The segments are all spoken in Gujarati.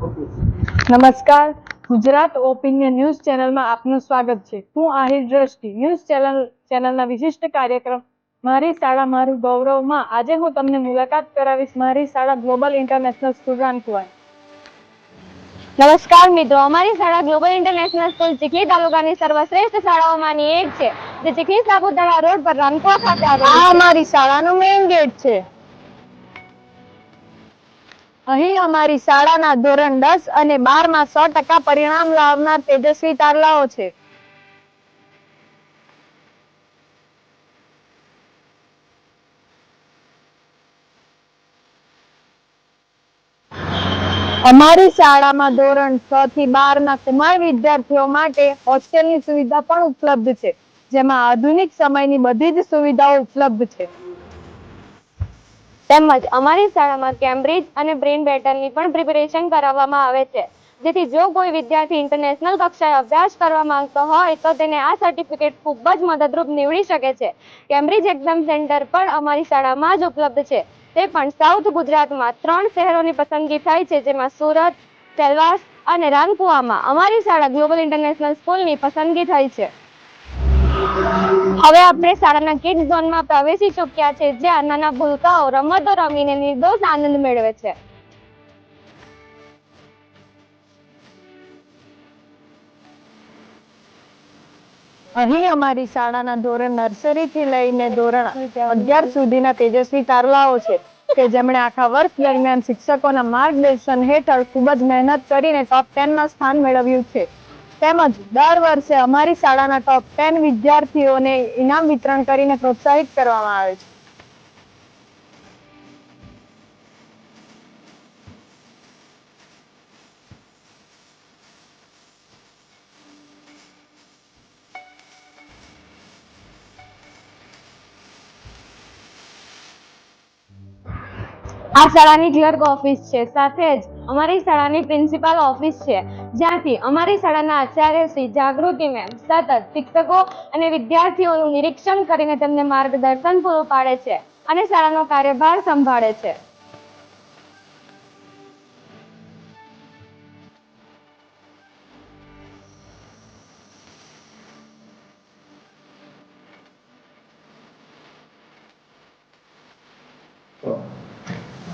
નમસ્કાર. ગુજરાત ઓપિનિયન ન્યૂઝ ચેનલમાં આપનું સ્વાગત છે. હું આહિર દ્રષ્ટિ. ન્યૂઝ ચેનલ ચેનલના વિશિષ્ટ કાર્યક્રમ મારી શાળા મારું ગૌરવમાં આજે હું તમને મુલાકાત કરાવીશ મારી શાળા ગ્લોબલ ઇન્ટરનેશનલ સ્કૂલ રાનકુવા નમસ્કાર મિત્રો. અમારી શાળા ગ્લોબલ ઇન્ટરનેશનલ સ્કૂલ ચીખલી તાલુકાની સર્વશ્રેષ્ઠ શાળાઓમાંની એક છે. જે ચીખલી સાપુતારા રોડ પર રાનકુવા ખાતે આ આવેલી છે. અમારી શાળાનું મેઇન ગેટ છે. અહીં અમારી શાળાના ધોરણ દસ અને બારમાં સો ટકા પરિણામ લાવનાર તેજસ્વી તારલાઓ છે. અમારી શાળામાં ધોરણ છ થી બાર ના કુમાર વિદ્યાર્થીઓ માટે હોસ્ટેલની સુવિધા પણ ઉપલબ્ધ છે, જેમાં આધુનિક સમયની બધી જ સુવિધાઓ ઉપલબ્ધ છે. તેમજ અમારી શાળામાં કેમ્બ્રિજ અને બ્રેન બેટલની પણ પ્રિપેરેશન કરાવવામાં આવે છે. જેથી જો કોઈ વિદ્યાર્થી ઇન્ટરનેશનલ કક્ષાએ અભ્યાસ કરવા માંગતો હોય તો તેને આ સર્ટિફિકેટ ખૂબ જ મદદરૂપ નીવડી શકે છે. કેમ્બ્રિજ એક્ઝામ સેન્ટર પણ અમારી શાળામાં જ ઉપલબ્ધ છે. તે પણ સાઉથ ગુજરાતમાં ત્રણ શહેરોની પસંદગી થાય છે, જેમાં સુરત સેલવાસ અને રાનકુવામાં અમારી શાળા ગ્લોબલ ઇન્ટરનેશનલ સ્કૂલની પસંદગી થઈ છે. હવે આપણે શાળાના કિડ ઝોનમાં પ્રવેશી ચૂક્યા છે જ્યાં નાના ભૂલકાઓ રમતો રમીને નિર્દોષ આનંદ મેળવે છે. અહીં અમારી શાળાના ધોરણ નર્સરી થી લઈને ધોરણ અગિયાર સુધીના તેજસ્વી તારલાઓ છે કે જેમણે આખા વર્ષ દરમિયાન શિક્ષકોના માર્ગદર્શન હેઠળ ખૂબ જ મહેનત કરીને ટોપ ટેનમાં સ્થાન મેળવ્યું છે. તેમજ દર વર્ષે અમારી શાળાના ટોપ ટેન વિદ્યાર્થીઓને ઇનામ વિતરણ કરીને પ્રોત્સાહિત કરવામાં આવે છે. આ શાળાની ક્લર્ક ઓફિસ છે. સાથે જ અમારી શાળાની પ્રિન્સિપાલ ઓફિસ છે. જ્યાંથી અમારી શાળાના આચાર્ય શ્રી જાગૃતિ મેમ સતત શિક્ષકો અને વિદ્યાર્થીઓનું નિરીક્ષણ કરીને તેમને માર્ગદર્શન પૂરું પાડે છે અને શાળાનો કાર્યભાર સંભાળે છે.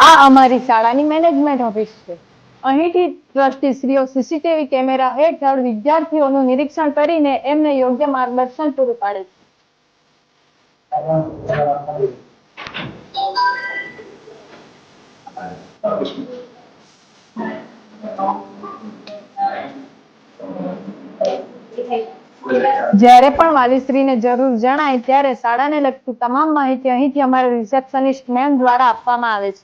આ અમારી શાળાની મેનેજમેન્ટ ઓફિસ છે. અહીંથી ટ્રસ્ટીશ્રીઓ સીસીટીવી કેમેરા હેઠળ વિદ્યાર્થીઓનું નિરીક્ષણ કરીને એમને યોગ્ય માર્ગદર્શન પૂરું પાડે છે. જ્યારે પણ વાલીશ્રીને જરૂર જણાય, ત્યારે શાળાને લગતી તમામ માહિતી અહીંથી અમારા રિસેપ્શનિસ્ટ મેમ દ્વારા આપવામાં આવે છે.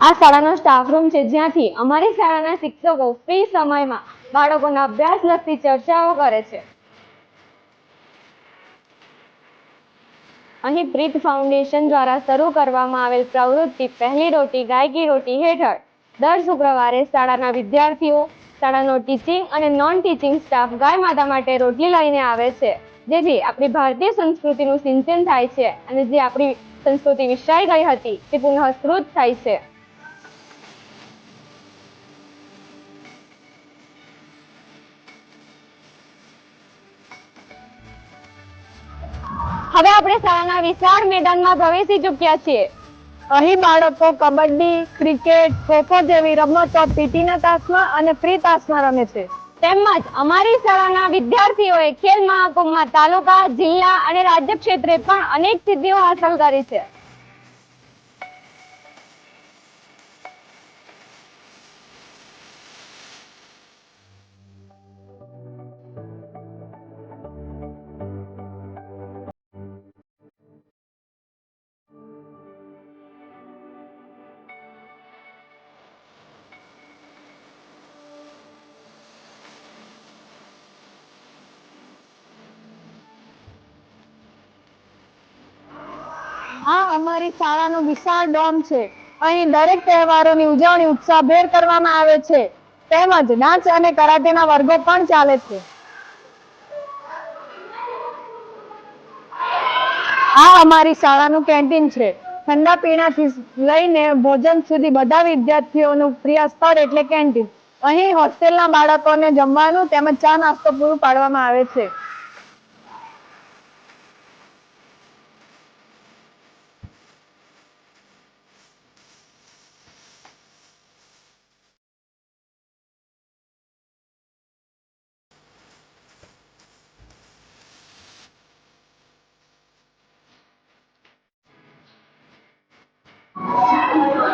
આ શાળાનો સ્ટાફ છે જ્યાંથી અમારી શાળાના શિક્ષકો ફ્રી સમયમાં બાળકોના અભ્યાસ લગતી ચર્ચાઓ કરે છે. અહીં પ્રીત ફાઉન્ડેશન દ્વારા શરૂ કરવામાં આવેલ પ્રવૃત્તિ પહેલી રોટી ગાયકી રોટી હેઠળ દર શુક્રવારે શાળાના વિદ્યાર્થીઓ, શાળાનો ટીચિંગ અને નોન ટીચિંગ સ્ટાફ ગાય માતા માટે રોટલી લઈને આવે છે. જેથી આપણી ભારતીય સંસ્કૃતિનું સિંચન થાય છે અને જે આપણી સંસ્કૃતિ વિસરાઈ ગઈ હતી. તે પુનઃસ્ફુત થાય છે. હવે આપણે શાળાના વિશાળ મેદાનમાં પ્રવેશી ચૂક્યા છીએ. અહીં બાળકો કબડ્ડી, ક્રિકેટ, ખોખો જેવી રમતો પીટીના તાસમાં અને ફ્રી તાસમાં રમે છે. તેમજ અમારી શાળાના વિદ્યાર્થીઓએ ખેલ મહાકુંભમાં તાલુકા, જિલ્લા અને રાજ્ય ક્ષેત્રે પણ અનેક સિદ્ધિઓ હાંસલ કરી છે. આ અમારી શાળાનું વિશાળ ડોમ છે. અહીં દરેક તહેવારોની ઉજવણી ઉત્સાહભેર કરવામાં આવે છે. તેમજ ડાન્સ અને કરાટેના વર્ગો પણ ચાલે છે. આ અમારી શાળાનું કેન્ટીન છે. ઠંડા પીણાથી લઈને ભોજન સુધી બધા વિદ્યાર્થીઓનું પ્રિય સ્થળ એટલે કેન્ટીન. અહીં હોસ્ટેલના બાળકોને જમવાનું તેમજ ચા નાસ્તો પૂરું પાડવામાં આવે છે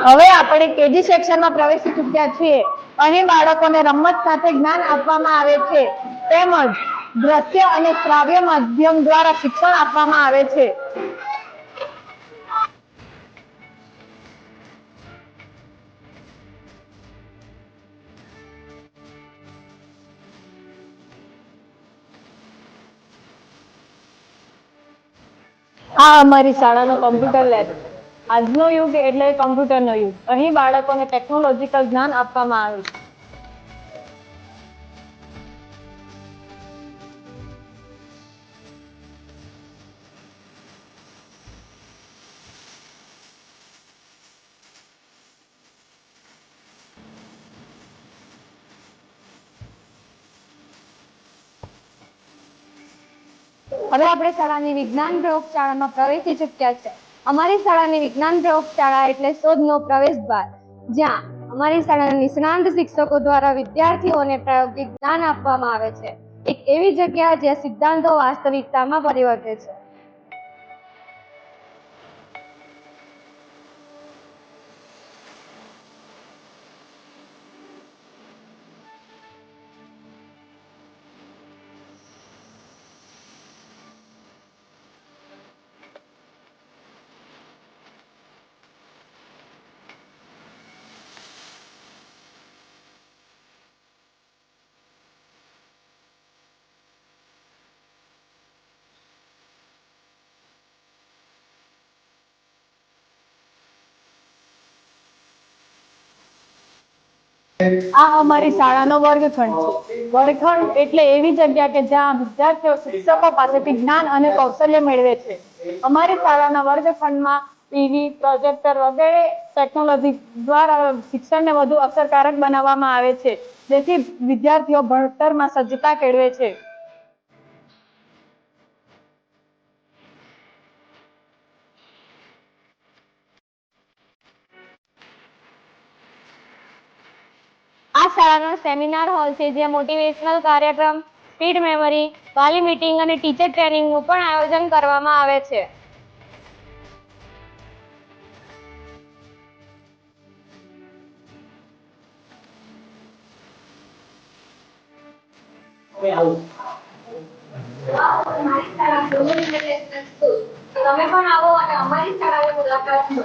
હવે આપણે કેજી સેક્શનમાં પ્રવેશી ચૂક્યા છીએ અહીં બાળકોને રમત સાથે જ્ઞાન આપવામાં આવે છે. તેમજ દ્રશ્ય અને શ્રાવ્ય માધ્યમ દ્વારા શિક્ષણ આપવામાં આવે છે. આ અમારી શાળાનો કમ્પ્યુટર લેબ આજનો યુગ એટલે કમ્પ્યુટરનો યુગ. અહીં બાળકોને ટેકનોલોજીકલ જ્ઞાન આપવામાં આવે છે. હવે આપણે શાળાની વિજ્ઞાન પ્રયોગશાળામાં પ્રવેશી ચૂક્યા છે. અમારી શાળાની વિજ્ઞાન પ્રયોગશાળા એટલે શોધનો પ્રવેશ દ્વાર, જ્યાં અમારી શાળાના નિષ્ણાંત શિક્ષકો દ્વારા વિદ્યાર્થીઓને પ્રાયોગિક જ્ઞાન આપવામાં આવે છે. એક એવી જગ્યા જ્યાં સિદ્ધાંતો વાસ્તવિકતામાં પરિવર્તે છે. આ અમારી શાળાનો વર્ગખંડ છે. વર્ગખંડ એટલે એવી જગ્યા કે જ્યાં વિદ્યાર્થીઓ શિક્ષકો પાસેથી જ્ઞાન અને કૌશલ્ય મેળવે છે. અમારી શાળાના વર્ગખંડમાં ટીવી પ્રોજેક્ટર વગેરે ટેકનોલોજી દ્વારા શિક્ષણને વધુ અસરકારક બનાવવામાં આવે છે. જેથી વિદ્યાર્થીઓ ભણતરમાં સજ્જતા કેળવે છે. શાળાનો સેમિનાર હોલ છે જ્યાં મોટિવેશનલ કાર્યક્રમ સ્પીડ મેમરી વાલી મીટિંગ અને ટીચર ટ્રેનિંગનું પણ આયોજન કરવામાં આવે છે. તમે પણ આવો અને અમારી શાળાએ મુલાકાત લો.